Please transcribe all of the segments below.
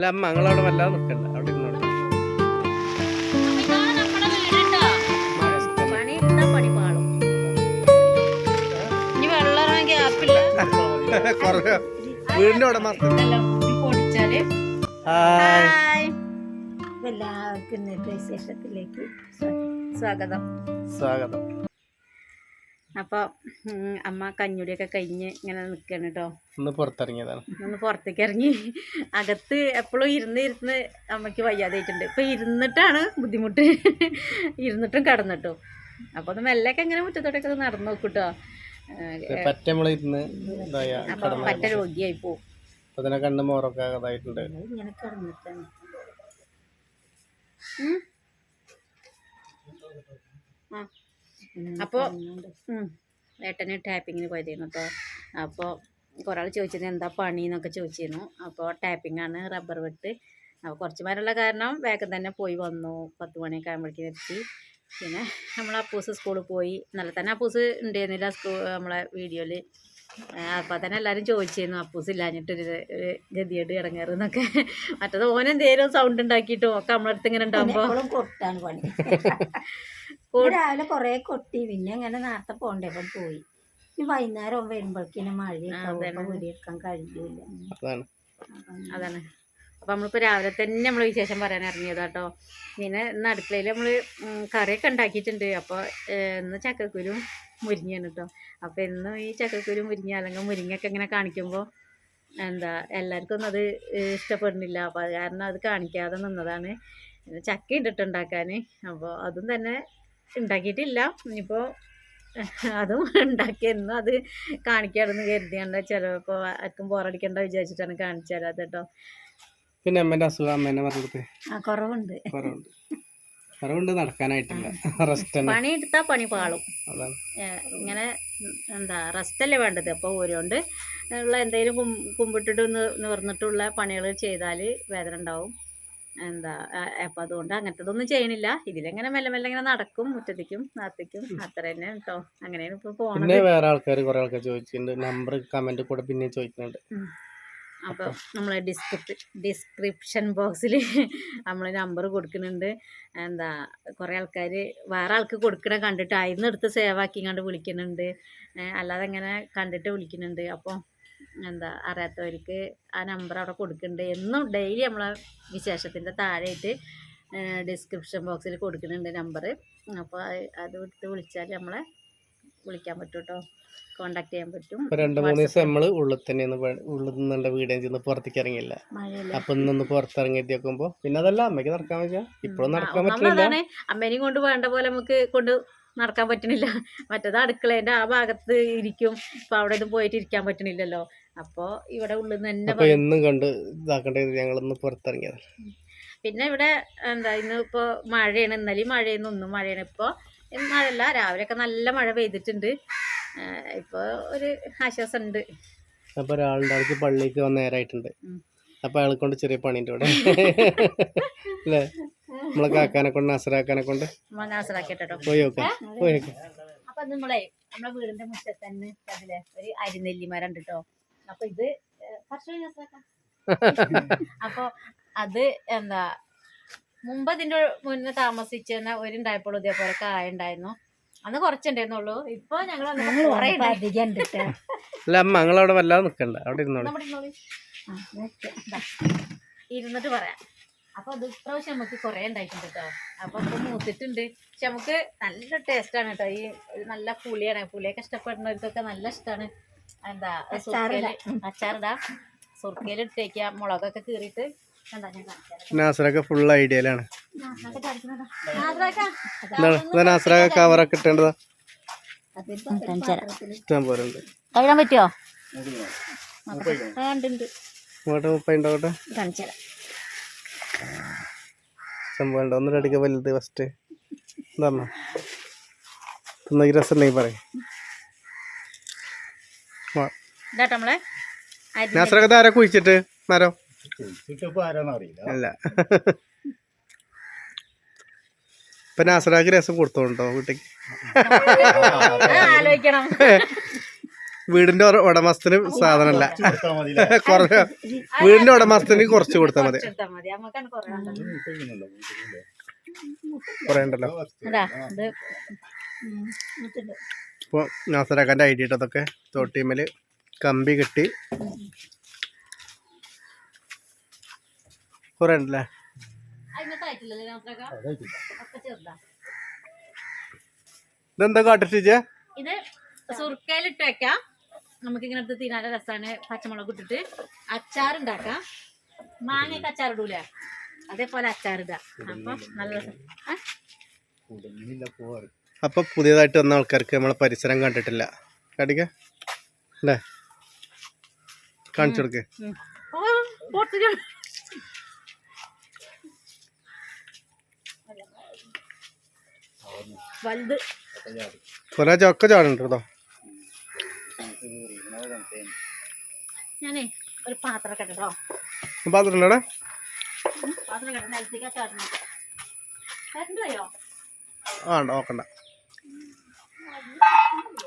അല്ല അമ്മ ഞങ്ങളവിടെ വല്ലാതെ നിൽക്കണ്ട അവിടെ ഇരുന്നോട്ടെ വീടിന്റെ ഉടമസ്ഥ പൊടിച്ചാൽ ഹായ് ഹായ് എല്ലാവർക്കും സ്വാഗതം. സ്വാഗതം. അപ്പോൾ അമ്മ കഞ്ഞുടിയൊക്കെ കഴിഞ്ഞ് ഇങ്ങനെ നിൽക്കണം കേട്ടോ ഒന്ന് പുറത്തിറങ്ങിയതാണ്. ഒന്ന് പുറത്തേക്ക് ഇറങ്ങി അകത്ത് എപ്പോഴും ഇരുന്ന് ഇരുന്ന് അമ്മയ്ക്ക് വയ്യാതായിട്ടുണ്ട്. ഇപ്പൊ ഇരുന്നിട്ടാണ് ബുദ്ധിമുട്ട്. ഇരുന്നിട്ടും കടന്നിട്ടോ. അപ്പോൾ ഒന്ന് മെല്ലൊക്കെ ഇങ്ങനെ മുറ്റത്തോട്ടൊക്കെ നടന്നു ഇതായ അപ്പം പറ്റ രോഗിയായി പോവും. കണ്ണ് മോറൊക്കെ ഇങ്ങനെ കിടന്നിട്ടാണ്. അപ്പോൾ ഏട്ടന് ടാപ്പിങ്ങിന് പോയതായിരുന്നു കേട്ടോ അപ്പോൾ കുറേ ആൾ ചോദിച്ചിരുന്നു എന്താ പണി? എന്നൊക്കെ ചോദിച്ചിരുന്നു. അപ്പോൾ ടാപ്പിംഗ് ആണ് റബ്ബർ വെട്ട്. അപ്പോൾ കുറച്ച് പേരുള്ള കാരണം വേഗം തന്നെ പോയി വന്നു. പത്ത് മണിയൊക്കെ ആകുമ്പോഴേക്കും എത്തി. പിന്നെ നമ്മൾ അപ്പൂസ് സ്കൂളിൽ പോയി. നല്ല തന്നെ അപ്പൂസ് ഉണ്ടായിരുന്നില്ല സ്കൂൾ നമ്മളെ വീഡിയോയിൽ അപ്പം തന്നെ എല്ലാവരും ചോദിച്ചിരുന്നു അപ്പൂസ് ഇല്ലാഞ്ഞിട്ടൊരു ഒരു ഗതിയായിട്ട് ഇറങ്ങാറ് എന്നൊക്കെ. മറ്റത് ഓനെന്തേലും സൗണ്ട് ഉണ്ടാക്കിയിട്ടും ഒക്കെ നമ്മളടുത്ത് ഇങ്ങനെ ഉണ്ടാകുമ്പോൾ രാവിലെ കൊറേ കൊട്ടി. പിന്നെ അങ്ങനെ നേരത്തെ പോണ്ടേ അപ്പം പോയി. ഇനി വൈകുന്നേരം വരുമ്പോഴേക്കിനും മഴയൊക്കെ. അപ്പൊ വീടിയെടുക്കാൻ കഴിയൂല. അതാണ്. അതാണ്. അപ്പം നമ്മളിപ്പോൾ രാവിലെ തന്നെ നമ്മൾ വിശേഷം പറയാൻ ഇറങ്ങിയത് കേട്ടോ പിന്നെ ഇന്ന് അടുക്കളയിൽ നമ്മൾ കറിയൊക്കെ ഉണ്ടാക്കിയിട്ടുണ്ട്. അപ്പോൾ ഇന്ന് ചക്കക്കുരും മുരിങ്ങയാണ് കേട്ടോ അപ്പോൾ ഇന്നും ഈ ചക്കക്കുരും മുരിങ്ങ അല്ലെങ്കിൽ മുരിങ്ങയൊക്കെ ഇങ്ങനെ കാണിക്കുമ്പോൾ എന്താ എല്ലാവർക്കും ഒന്നും അത് ഇഷ്ടപ്പെടുന്നില്ല. അപ്പോൾ അത് കാരണം അത് കാണിക്കാതെ നിന്നതാണ്. ചക്ക ഇട്ടിട്ടുണ്ടാക്കാന് അപ്പോൾ അതും തന്നെ ഉണ്ടാക്കിയിട്ടില്ല. ഇനിയിപ്പോൾ അതും ഉണ്ടാക്കിയിരുന്നു അത് കാണിക്കാമെന്ന് കരുതിയാണ്ട് ചിലപ്പോൾ ആർക്കും ബോറടിക്കണ്ട വിചാരിച്ചിട്ടാണ് കാണിച്ചു തരാത് കേട്ടോ പിന്നെ അമ്മേന്റെ അസുഖം അമ്മേനെ പറഞ്ഞിട്ട് ആ കുറവുണ്ട്. കുറവുണ്ട്. കുറവുണ്ട് നടക്കാനായിട്ടില്ല. റെസ്റ്റ് പണി എടുത്താൽ പണി പാളും. ഇങ്ങനെ എന്താ റെസ്റ്റ് അല്ലേ വേണ്ടത്? അപ്പോൾ ഓരോണ്ട് ഉള്ള എന്തെങ്കിലും കുമ്പിട്ടിട്ട് നിവർന്നിട്ടുള്ള പണികൾ ചെയ്താൽ വേദന ഉണ്ടാവും. എന്താ അപ്പം അതുകൊണ്ട് അങ്ങനത്തതൊന്നും ചെയ്യണില്ല. ഇതിലെങ്ങനെ മെല്ലെ മെല്ലെ ഇങ്ങനെ നടക്കും മുറ്റത്തേക്കും നാത്തേക്കും. അത്ര തന്നെ കേട്ടോ അങ്ങനെയാണ് ഇപ്പൊ പിന്നെ പോണത് വേറെ ആൾക്കാർ കുറെ ആൾക്കാർ ചോദിച്ചിട്ടുണ്ട്. നമ്പർ കമന്റ് കൂടെ പിന്നെ ചോദിക്കുന്നുണ്ട്. അപ്പോൾ നമ്മൾ ഡിസ്ക്രിപ്ഷൻ ഡിസ്ക്രിപ്ഷൻ ബോക്സിൽ നമ്മൾ നമ്പർ കൊടുക്കുന്നുണ്ട്. എന്താ കുറേ ആൾക്കാർ വേറെ ആൾക്ക് കൊടുക്കണ കണ്ടിട്ട് അതിൽ നിന്ന് എടുത്ത് സേവ് ആക്കി കണ്ട് വിളിക്കുന്നുണ്ട്. ഏ, അല്ലാതെ അങ്ങനെ കണ്ടിട്ട് വിളിക്കുന്നുണ്ട്. അപ്പോൾ എന്താ അറിയാത്തവർക്ക് ആ നമ്പർ അവിടെ കൊടുക്കുന്നുണ്ട് എന്നും ഡെയിലി നമ്മളെ വിശേഷത്തിന്റെ താഴെയായിട്ട് ഡിസ്ക്രിപ്ഷൻ ബോക്സിൽ കൊടുക്കുന്നുണ്ട് നമ്പർ അപ്പോൾ അത് എടുത്ത് വിളിച്ചാൽ നമ്മളെ വിളിക്കാൻ പറ്റും കേട്ടോ കോണ്ടാക്ട് ചെയ്യാൻ പറ്റും. രണ്ട് മൂന്ന് ദിവസം നമ്മൾ ഉള്ളിൽ തന്നെ ഉള്ളിൽ നിന്നുള്ള വീടേ ചെന്ന് പുറത്തേക്ക് ഇറങ്ങിയില്ല അപ്പൊ ഇന്നൊന്ന് പുറത്തിറങ്ങിയിട്ട് നോക്കുമ്പോ പിന്നെ അതല്ല അമ്മയ്ക്ക് നടക്കാൻ പറ്റുക ഇപ്പോഴും നടക്കാൻ പറ്റില്ല. അമ്മേനെയും കൊണ്ട് വേണ്ട പോലെ നമുക്ക് കൊണ്ട് നടക്കാൻ പറ്റണില്ല. മറ്റേത് അടുക്കളേന്റെ ആ ഭാഗത്ത് ഇരിക്കും. ഇപ്പം അവിടെ ഒന്നും പോയിട്ട് ഇരിക്കാൻ പറ്റണില്ലല്ലോ. അപ്പോൾ ഇവിടെ ഉള്ളിൽ നിന്ന് തന്നെ അപ്പൊ എന്നും കണ്ട് ഇതാക്കേണ്ടത് ഞങ്ങളൊന്ന് പുറത്തിറങ്ങിയത്. പിന്നെ ഇവിടെ എന്താ ഇന്ന് ഇപ്പോൾ മഴയാണ്. ഇന്നലെയും മഴയാണ് ഒന്നും മഴയാണ്. ഇപ്പോൾ മഴയല്ല രാവിലെയൊക്കെ നല്ല മഴ പെയ്തിട്ടുണ്ട്. ഇപ്പോൾ ഒരു ആശ്വാസം ഉണ്ട് അപ്പൊ ഒരാളുടെ ആൾക്ക് പള്ളിക്ക് വന്ന നേരായിട്ടുണ്ട്. അപ്പോൾ അപ്പൊ അയാളെ കൊണ്ട് ചെറിയ പണിയുണ്ട് ഇവിടെ. അല്ലേ? നമ്മളെ കാക്കാനെ കൊണ്ട് നാസറാക്കാനെ കൊണ്ട്. മനാസറാക്കിട്ടോ പോയി നോക്കാം പോയി നോക്കാം. അപ്പൊ നമ്മളെ നമ്മളെ വീടിന്റെ മുറ്റത്ത് തന്നെ അതിലെ ഒരു അരിനെല്ലിമരം ഉണ്ട് കേട്ടോ അപ്പൊ ഇത് അപ്പൊ അത് എന്താ മുമ്പ് ഇതിന്റെ മുന്നേ താമസിച്ചെന്ന ഒരു ഉണ്ടായപ്പോൾ ഇതേപോലെ കായ ഉണ്ടായിരുന്നു. അന്ന് കുറച്ചുണ്ടായിരുന്നുള്ളൂ. ഇപ്പൊ ഞങ്ങൾ ഞങ്ങൾ. അല്ല അമ്മ ഞങ്ങളവിടെ വല്ലാതെ നിൽക്കണ്ട അവിടെ ഇരുന്നോളൂ. ഇരുന്നിട്ട് പറയാം. അപ്പൊ അത് ഇപ്രാവശ്യം നമുക്ക് കൊറേ ഉണ്ടായിട്ടുണ്ട് കേട്ടോ അപ്പൊ ഇപ്പൊ മൂത്തിട്ടുണ്ട്. പക്ഷെ നമുക്ക് നല്ല ടേസ്റ്റ് ആണ് കേട്ടോ ഈ നല്ല പുളിയാണ്. പുളിയൊക്കെ ഇഷ്ടപ്പെടുന്നവർക്കൊക്കെ നല്ല ഇഷ്ടമാണ് എന്താ സുർക്കയിൽ അച്ചാറിടാ. സുർക്കയിൽ ഇട്ടേക്കുക മുളകൊക്കെ കീറിട്ട്. നാസറൊക്കെ ഫുൾ ഐഡിയയിലാണ് നാസറൊക്കെ കവറൊക്കെ ഇട്ടേണ്ടതാ. ഇഷ്ടം പോലെ ഉണ്ട്. പറ്റുമോ ഇങ്ങോട്ട് മുപ്പ കാണിച്ചു പോലെ ഉണ്ട് ഒന്നര അടിക്ക വലുത് ഫസ്റ്റ് എന്താ തിന്നൊക്കെ രസം ഉണ്ടെങ്കിൽ പറയും. നാസറൊക്കെ ആരാ കുഴിച്ചിട്ട്? മരം അല്ല. ഇപ്പൊ നാസറാക്ക് രസം കൊടുത്തോണ്ടോ കുട്ടിക്ക് ആലോചിക്കണം. വീടിന്റെ ഉട- ഉടമസ്ഥന് സാധനമല്ല. കുറച്ച് വീടിന്റെ ഉടമസ്ഥന് കുറച്ച് കൊടുത്താൽ മതി. എടുത്താൽ മതി. നമുക്കാണ് കുറേ വേണ്ടത്. കുറേ ഉണ്ടല്ലോ. ഇതാ ഇത് ഇപ്പോൾ നാസറാക്കാന്റെ ഐഡിയ ഇട്ടതൊക്കെ തോട്ടിമേൽ കമ്പി കിട്ടി. കുറേ ഉണ്ടല്ലേ? ഇതെന്താ കാട്ടിട്ടിച്ചേ ഇത് സുർക്കയിലിട്ട് വെക്കാം. നമുക്ക് ഇങ്ങനെ എടുത്ത് തിന്നാൻ രസമാണ് പച്ചമുളക് ഇട്ടിട്ട് അച്ചാർ ഉണ്ടാക്കാം. മാങ്ങയൊക്കെ അച്ചാർ ഇടൂല? അതേപോലെ അച്ചാർ ഇടാം. അപ്പൊ നല്ല രസം. അപ്പൊ പുതിയതായിട്ട് വന്ന ആൾക്കാർക്ക് നമ്മളെ പരിസരം കണ്ടിട്ടില്ല. കടിക്ക അല്ലേ കാണിച്ചു കൊടുക്ക്. വലുത്. കുറേ ചൊക്ക ചാടുന്നുണ്ട്? ഞാനേ ഒരു പാത്രം കെട്ടോ പാത്രം ആ നോക്കണ്ട.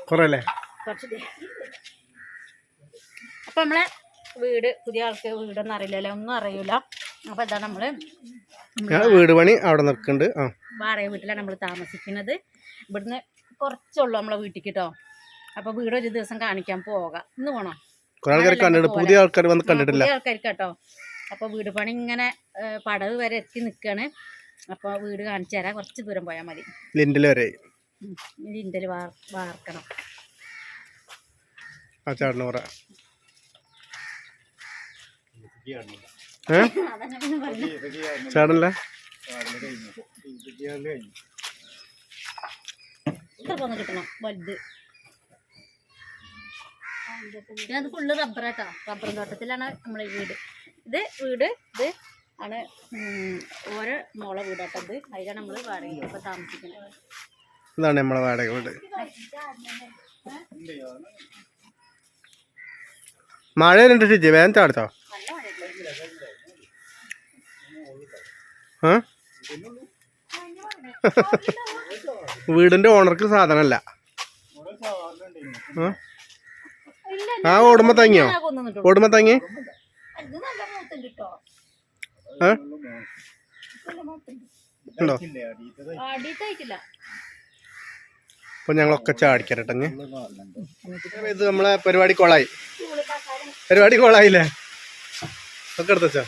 കുറേ അല്ലേ കുറച്ച് ദേ. അപ്പൊ നമ്മളെ വീട് പുതിയ ആൾക്ക് വീടൊന്നും അറിയില്ലല്ലോ ഒന്നും അറിയൂല. അപ്പൊ ഇതാ നമ്മൾ വീട് പണി അവിടെ നിൽക്കുന്നുണ്ട്. ആ. വാടക വീട്ടിലാണ് നമ്മൾ താമസിക്കുന്നത്. ഇവിടുന്ന് കുറച്ചുള്ളൂ നമ്മളെ വീട്ടിൽ കേട്ടോ അപ്പൊ വീട് ഒരു ദിവസം കാണിക്കാൻ പോകാം. ഇന്ന് പോണോ? കുറേ ആൾക്കാർ പുതിയ ആൾക്കാർ വന്ന് കണ്ടിട്ടില്ല പുതിയ ആൾക്കാർക്ക് കേട്ടോ. അപ്പൊ വീട് പണി ഇങ്ങനെ പടവ് വരെ എത്തി നിക്കാണ്. അപ്പൊ വീട് കാണിച്ചു തരാം. കുറച്ച് ദൂരം പോയാൽ മതി. ലിൻഡൽ വരെ. ലിൻഡൽ വാർ വാർക്കണം. ആ പറഞ്ഞു. ഇത്ര പോന്ന് കിട്ടണം? വലുത്. ഇത് ഫുള്ള് റബ്ബറാട്ടോ റബ്ബർ തോട്ടത്തിലാണ് നമ്മളെ വീട്. ഇത് വീട് ഇത് ആണ് ഓരോ മോളെ വീടാട്ടോ ഇത്. അതിലാണ് നമ്മൾ വാടക ഇപ്പൊ താമസിക്കുന്നത്. ഇതാണ് നമ്മളെ വാടക വീട്. മഴ രണ്ട് ഷിജി വേഗം ചാടിച്ചോ വീടിന്റെ ഓണർക്ക് സാധനമല്ല. ആ? ആ ഓടുമ്പ തങ്ങിയോ? ഓടുമ്പ തങ്ങി? ഉണ്ടോ? അപ്പൊ ഞങ്ങളൊക്കെ ചാടിക്കരട്ടെ. ഇത് നമ്മളെ പരിപാടി കൊളായി. പരിപാടി കൊളായില്ലേ? ഒക്കെ എടുത്തോ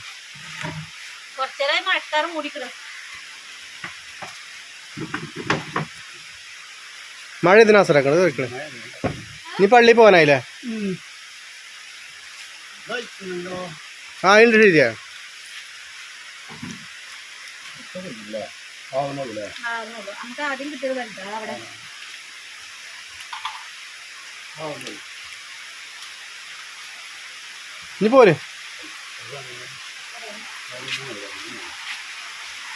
കുറച്ചേരായി മഴക്കാറ് മൂടിക്കിടും മഴ ഇതിനാസരാക്കണത് വെക്കണേ. ഇനി പള്ളി പോകാനായില്ലേ? ആ ഉണ്ട് ശരിയാ. നമുക്ക് ആദ്യം അവിടെ ഇനി പോരെ.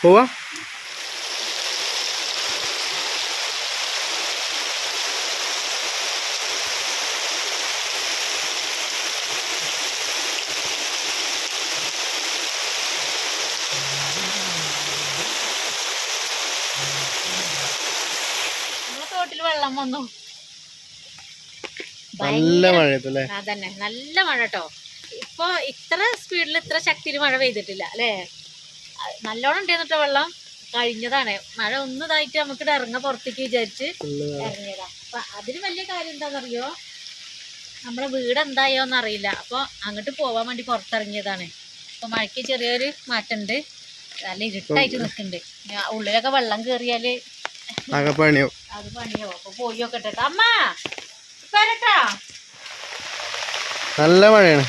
പോവാ നമ്മളെ തോട്ടിൽ വെള്ളം വന്നു. നല്ല മഴയത്തല്ലേ അതന്നെ നല്ല മഴ കേട്ടോ. ഇപ്പൊ ഇത്ര സ്പീഡിൽ ഇത്ര ശക്തിയിൽ മഴ പെയ്തിട്ടില്ല അല്ലേ? നല്ലോണം ഉണ്ടായിരുന്നിട്ടോ വെള്ളം? കഴിഞ്ഞതാണ്. മഴ ഒന്നതായിട്ട് നമുക്ക് ഇറങ്ങ പുറത്തേക്ക് വിചാരിച്ച് ഇറങ്ങിയതാ. അപ്പൊ അതിന് വലിയ കാര്യം എന്താണെന്നറിയോ നമ്മളെ വീട് എന്തായോന്ന് അറിയില്ല. അപ്പൊ അങ്ങോട്ട് പോവാൻ വേണ്ടി പുറത്തിറങ്ങിയതാണ്. അപ്പൊ മഴയ്ക്ക് ചെറിയൊരു മാറ്റമുണ്ട് നല്ല ഇരുട്ടായിട്ട് നിൽക്കുന്നുണ്ട് ഉള്ളിലൊക്കെ വെള്ളം കയറിയാൽ ആകെ പണിയോ അത് പണിയാവും അപ്പൊ പോയി നോക്കട്ടെ ട്ടോ. അമ്മ വരട്ടാ? നല്ല മഴയാണ്.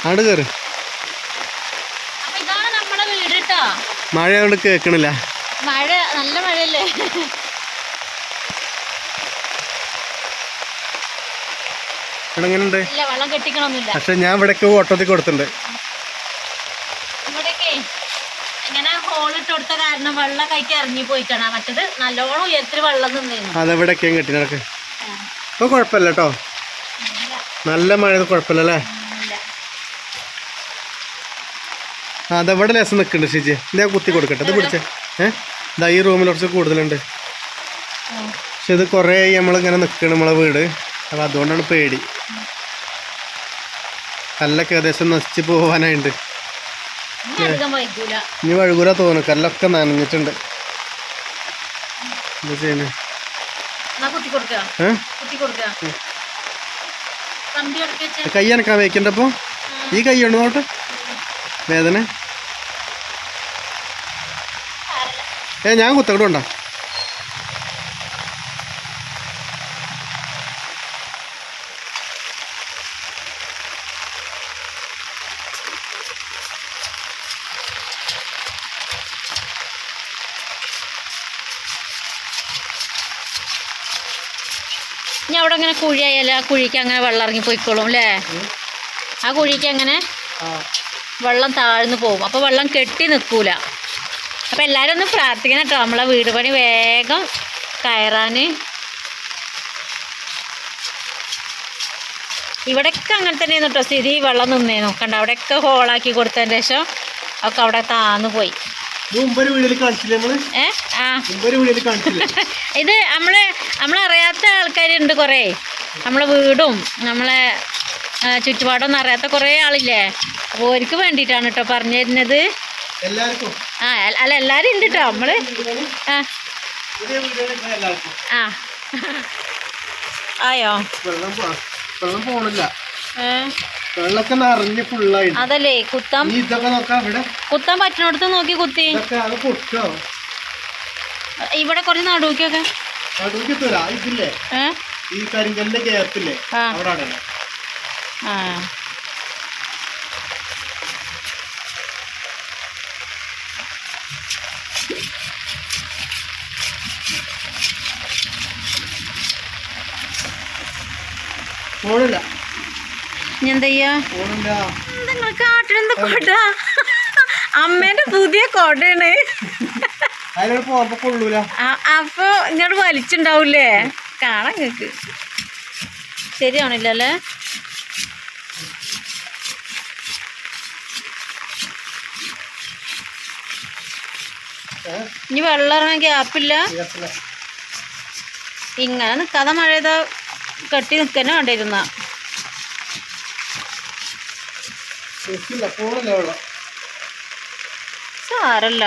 അങ്ങോട്ട് കയറി മഴ കൊണ്ട് കേക്കണില്ല. മഴ നല്ല മഴയല്ലേ? പക്ഷെ ഞാൻ ഇവിടേക്ക് ഓട്ടത്തിൽ കൊടുത്തിട്ടുണ്ട് ഇവിടെയൊക്കെ ഇങ്ങനെ ഹോളിട്ട് കൊടുത്ത കാരണം വെള്ളം കൈക്ക് ഇറങ്ങി പോയിട്ടാണ്. മറ്റത് നല്ലോണം ഉയരത്തിൽ വെള്ളം നിന്നിരുന്നു അതെവിടെയൊക്കെയും കെട്ടി നടക്ക് ഇപ്പൊ കുഴപ്പമില്ല കേട്ടോ. നല്ല മഴ കുഴപ്പമില്ല അല്ലേ? അതെവിടെ ലേസം നിൽക്കുന്നുണ്ട് ഷിജി. ഇത് ഞാൻ കുത്തി കൊടുക്കട്ടെ. അത് പിടിച്ചേ. ഏ? ഇതാ ഈ റൂമിൽ കുറച്ച് കൂടുതലുണ്ട്. പക്ഷെ ഇത് കുറേ നമ്മളിങ്ങനെ നിൽക്കണം നമ്മളെ വീട്. അപ്പം അതുകൊണ്ടാണ് പേടി. കല്ലൊക്കെ ഏകദേശം നശിച്ച് പോകാനായിട്ടുണ്ട് ഇനി വഴുകൂല തോന്നു കല്ലൊക്കെ നനഞ്ഞിട്ടുണ്ട്. എന്താ ചെയ്യണേ കൈ അനക്കാൻ വയ്ക്കണ്ടപ്പോ ഈ കൈ ഉണ്ട് നോട്ട് വേദന? ഏ ഞാൻ കുത്തക്കട അവിടെ അങ്ങനെ കുഴിയായാലും ആ കുഴിക്ക് അങ്ങനെ വെള്ളം ഇറങ്ങി പോയിക്കോളും അല്ലേ? ആ കുഴിക്ക് അങ്ങനെ വെള്ളം താഴ്ന്നു പോകും. അപ്പോൾ വെള്ളം കെട്ടി നിൽക്കൂല. അപ്പോൾ എല്ലാവരും ഒന്ന് പ്രാർത്ഥിക്കണം കേട്ടോ. നമ്മളെ വീട് പണി വേഗം കയറാൻ ഇവിടെയൊക്കെ അങ്ങനെ തന്നെയായിരുന്നു കേട്ടോ സ്ഥിതി. വെള്ളം നിന്നേ നോക്കണ്ട അവിടെയൊക്കെ ഹോളാക്കി കൊടുത്തതിന് ശേഷം ഒക്കെ അവിടെ താന്നു പോയി. ഇത് നമ്മളെ നമ്മളറിയാത്ത ആൾക്കാരുണ്ട് കൊറേ. നമ്മളെ വീടും നമ്മളെ ചുറ്റുപാടൊന്നും അറിയാത്ത കുറേ ആളില്ലേ? അപ്പോൾ അവർക്ക് വേണ്ടിയിട്ടാണ് കേട്ടോ പറഞ്ഞു തരുന്നത്. ആ അല്ല എല്ലാരും എല്ലാവരും ഉണ്ട് കേട്ടോ നമ്മൾ ആ. ആ. ആയോ? വെള്ളം പോണില്ല. ഏ? നിറഞ്ഞ് അതല്ലേ കുത്താൻ ഇതൊക്കെ നോക്കാം ഇവിടെ. കുത്താൻ പറ്റുന്നിടത്ത് നോക്കി കുത്തി. അത് പൊട്ടോ? ഇവിടെ കുറച്ച് നടുക്കൊക്കെ നടുക്ക് തരാ. ഇതില്ലേ? ഈ കരിങ്കല്ലിന്റെ ഗ്യാപ്പില്ലേ ആ. അവിടെ ആണ് ആ. പോണില്ല ഇനി എന്താ ചെയ്യാ പോണില്ല നിങ്ങൾ കാട്ടിലെന്താ കൊട? അമ്മേന്റെ പുതിയ കൊടയാണ് അപ്പൊ ഇങ്ങോട്ട് വലിച്ചുണ്ടാവൂലേ? കാണാൻ നിങ്ങക്ക് ശരിയാണില്ല അല്ലേ ഇനി വെള്ളം ഇറങ്ങാൻ ഗ്യാപ്പില്ല. ഇങ്ങനെ നിക്കാതെ മഴ കെട്ടി നിക്കന്നെ വേണ്ടിയിരുന്ന. പോണില്ല വെള്ളം സാരല്ല.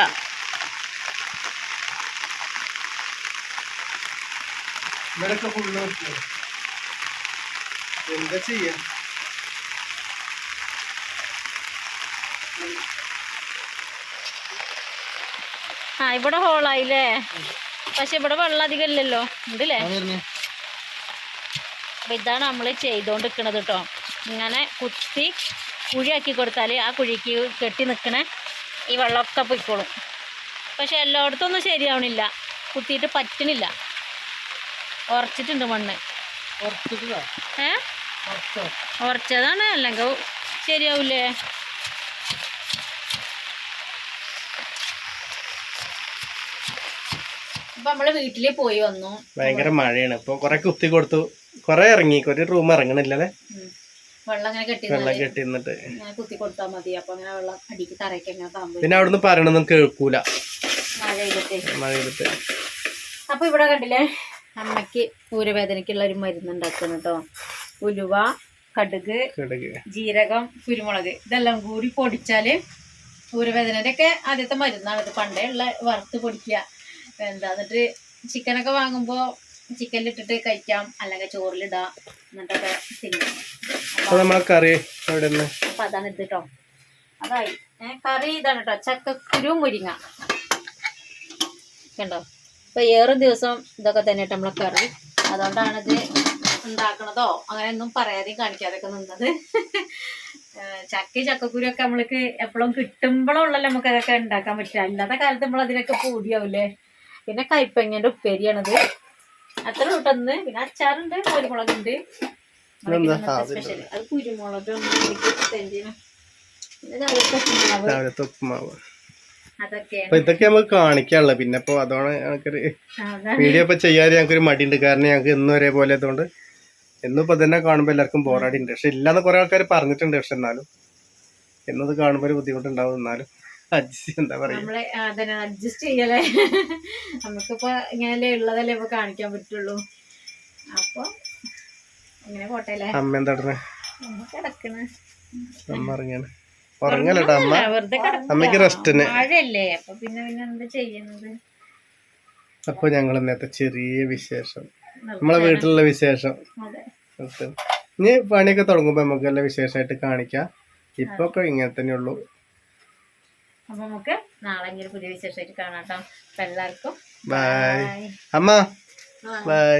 ഇവരൊക്കെ ഫുള്ള് എന്താ ചെയ്യാ? ആ ഇവിടെ ഹോളായില്ലേ പക്ഷെ ഇവിടെ വെള്ളം അധികം ഇല്ലല്ലോ. ഉണ്ടല്ലേ? അപ്പൊ ഇതാണ് നമ്മൾ ചെയ്തോണ്ടിരിക്കണത് കേട്ടോ ഇങ്ങനെ കുത്തി കുഴിയാക്കി കൊടുത്താൽ ആ കുഴിക്ക് കെട്ടി നിൽക്കണ ഈ വെള്ളമൊക്കെ പൊയ്ക്കോളും. പക്ഷെ എല്ലായിടത്തും ഒന്നും ശരിയാവണില്ല. കുത്തിയിട്ട് പറ്റണില്ല. ഉറച്ചിട്ടുണ്ട് മണ്ണ്. ഏ? ഉറച്ചതാണ്. അല്ലെങ്കിൽ ശരിയാവൂലേ? അപ്പൊ നമ്മൾ വീട്ടിൽ പോയി വന്നു. ഭയങ്കര മഴയാണ്. ഇപ്പൊ കൊറേ കുത്തി കൊടുത്തു. കൊറേ ഇറങ്ങി. ഒരു റൂം ഇറങ്ങണില്ലല്ലേ. വെള്ളം അങ്ങനെ കെട്ടി വെള്ളം കെട്ടി നിന്നിട്ട് ഇങ്ങനെ കുത്തി കൊടുത്താൽ മതി. അപ്പൊ അങ്ങനെ വെള്ളം അടിക്ക് തറയ്ക്ക് അങ്ങനെ താമ്പ് പിന്നെ അവിടുന്ന് പറയണൊന്നും കേൾക്കൂല. മഴ ചെയ്തിട്ട് മഴ അപ്പൊ ഇവിടെ കണ്ടില്ലേ അമ്മയ്ക്ക് ഊരവേദനയ്ക്കുള്ള ഒരു മരുന്ന് ഉണ്ടാക്കുന്നു കേട്ടോ ഉലുവ കടുക് ജീരകം കുരുമുളക്. ഇതെല്ലാം കൂടി പൊടിച്ചാൽ ഊരവേദനയുടെ ഒക്കെ ആദ്യത്തെ മരുന്നാണ് ഇത്. പണ്ടേ ഉള്ള വറുത്ത് പൊടിക്കുക. എന്താ എന്നിട്ട് ചിക്കനൊക്കെ വാങ്ങുമ്പോൾ ചിക്കനിലിട്ടിട്ട് കഴിക്കാം. അല്ലെങ്കിൽ ചോറിലിടാം. എന്നിട്ടൊക്കെ തിന്നാം. അപ്പൊ നമ്മളെ കറി അപ്പൊ അതാണ് ഇത് കേട്ടോ അതായി. കറി ഇതാണ് കേട്ടോ ചക്കക്കുരു മുരിങ്ങ. കണ്ടോ? ഇപ്പൊ ഏറെ ദിവസം ഇതൊക്കെ തന്നെ കേട്ടോ നമ്മളെ കറി. അതുകൊണ്ടാണ് ഇത് ഉണ്ടാക്കണതോ? അങ്ങനെ ഒന്നും പറയാതെയും കാണിക്കാതെയൊക്കെ നിന്നത്. ചക്ക ചക്കക്കുരു ഒക്കെ നമ്മൾക്ക് എപ്പോഴും കിട്ടുമ്പോഴുള്ളല്ലോ നമുക്ക് അതൊക്കെ ഉണ്ടാക്കാൻ പറ്റുക. അല്ലാത്ത കാലത്ത് നമ്മൾ അതിനൊക്കെ പൊടിയാവൂലേ പിന്നെ കൈപ്പങ്ങന്റെ ഉപ്പേരിയാണിത്. അത്ര ഇട്ടെന്ന് പിന്നെ അച്ചാറുണ്ട് കുരുമുളകുണ്ട്. അത് കുരുമുളക് രാവിലത്തെ ഉപ്പുമാവ്. അപ്പൊ ഇതൊക്കെ നമുക്ക് കാണിക്കാനുള്ള. പിന്നെ ഇപ്പൊ അതാണ് ഞങ്ങൾക്കൊരു വീഡിയോ ഇപ്പൊ ചെയ്യാൻ ഞങ്ങൾക്കൊരു മടിയുണ്ട്. കാരണം ഞങ്ങൾക്ക് ഇന്നും ഒരേപോലെ ആയതുകൊണ്ട് എന്നും ഇപ്പൊ തന്നെ കാണുമ്പോ എല്ലാവർക്കും ബോറടി ഉണ്ട് പക്ഷെ ഇല്ലാന്ന് കുറെ ആൾക്കാർ പറഞ്ഞിട്ടുണ്ട്. പക്ഷെ എന്നാലും എന്നത് കാണുമ്പോൾ ഒരു ബുദ്ധിമുട്ടുണ്ടാവും എന്നാലും. എന്താ പറയാ? നമ്മളെ അതന്നെ അഡ്ജസ്റ്റ് ചെയ്യലേ. നമുക്കിപ്പോ ഇങ്ങനല്ലേ ഉള്ളതല്ലേ ഇപ്പൊ കാണിക്കാൻ പറ്റുള്ളൂ. അപ്പൊ അങ്ങനെ പോട്ടെ അല്ലേ? അമ്മ എന്താ ഇടണെ? അമ്മ ഇറങ്ങിയാണ് ഉറങ്ങലട്ടോ അമ്മ. ആ, വെറുതെ അമ്മയ്ക്ക് റെസ്റ്റ് തന്നെ മഴയല്ലേ അപ്പൊ പിന്നെ പിന്നെ എന്താ ചെയ്യുന്നത്? അപ്പൊ ഞങ്ങൾ ഇന്നത്തെ ചെറിയ വിശേഷം. നമ്മളെ വീട്ടിലുള്ള വിശേഷം. ഇനി പണിയൊക്കെ തുടങ്ങുമ്പോ നമുക്ക് നല്ല വിശേഷമായിട്ട് കാണിക്കാം. ഇപ്പൊ ഇങ്ങനെ തന്നെ ഉള്ളൂ അപ്പൊ നമുക്ക് നാളെ ഇങ്ങനെ പുതിയ വിശേഷമായിട്ട് കാണാം കേട്ടോ. എല്ലാവർക്കും ബൈ അമ്മ ബൈ